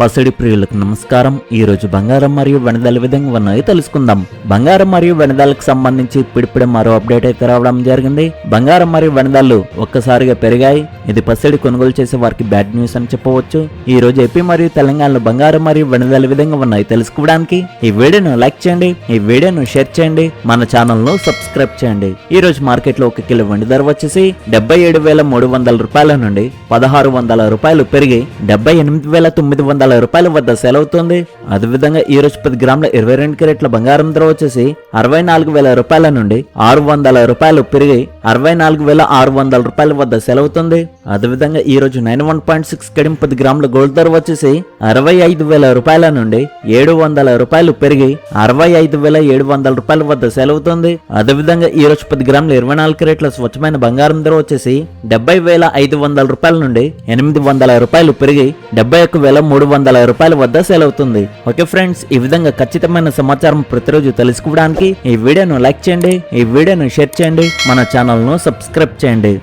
పసిడి ప్రియులకు నమస్కారం. ఈ రోజు బంగారం మరియు వెనదాల విధంగా ఉన్నాయో తెలుసుకుందాం. బంగారం మరియు వెనదాలకు సంబంధించి ఇప్పుడిప్పుడే మరో అప్డేట్ అయితే రావడం జరిగింది. బంగారం మరియు వెనదాలు ఒక్కసారిగా పెరిగాయి. ఇది పసిడి కొనుగోలు చేసే వారికి బ్యాడ్ న్యూస్ అని చెప్పవచ్చు. ఈ రోజు ఏపీ మరియు తెలంగాణలో బంగారం మరియు వెనదాల విధంగా ఉన్నాయి తెలుసుకోవడానికి ఈ వీడియోను లైక్ చేయండి. ఈ వీడియోను షేర్ చేయండి. మన ఛానల్ను సబ్స్క్రైబ్ చేయండి. ఈ రోజు మార్కెట్లో ఒక కిలో వెండి ధర వచ్చేసి డెబ్బై ఏడు వేల మూడు వందల రూపాయల నుండి పదహారు వందల రూపాయలు పెరిగి డెబ్బై ఎనిమిది వేల తొమ్మిది వందల రూపాయల వద్ద సేల్ అవుతుంది అదేవిధంగా ఈ రోజు పది గ్రాముల ఇరవై రెండు కెరెట్ల బంగారం ధర వచ్చేసి అరవై నాలుగు వేల రూపాయల నుండి ఆరు వందల రూపాయలు పెరిగి అరవై నాలుగు వేల ఆరు వందల రూపాయల వద్ద సెలవుతుంది. అదేవిధంగా ఈ రోజు నైన్ వన్ పాయింట్ సిక్స్ కడిం పది గ్రాముల గోల్డ్ ధర వచ్చేసి అరవై ఐదు వేల రూపాయల నుండి ఏడు వందల రూపాయలు పెరిగి అరవై ఐదు వేల ఏడు వందల రూపాయల వద్ద సెలవుతుంది. అదేవిధంగా ఈ రోజు పది గ్రాముల ఇరవై నాలుగు రేట్ల స్వచ్ఛమైన బంగారం ధర వచ్చేసి డెబ్బై వేల ఐదు వందల రూపాయల నుండి ఎనిమిది వందల రూపాయలు పెరిగి డెబ్బై ఒక్క వేల మూడు వందల రూపాయల వద్ద సెలవుతుంది. ఓకే ఫ్రెండ్స్ ఈ విధంగా ఖచ్చితమైన సమాచారం ప్రతిరోజు తెలుసుకోవడానికి ఈ వీడియోను లైక్ చేయండి ఈ వీడియోను షేర్ చేయండి మన ఛానల్ను సబ్స్క్రైబ్ చేయండి.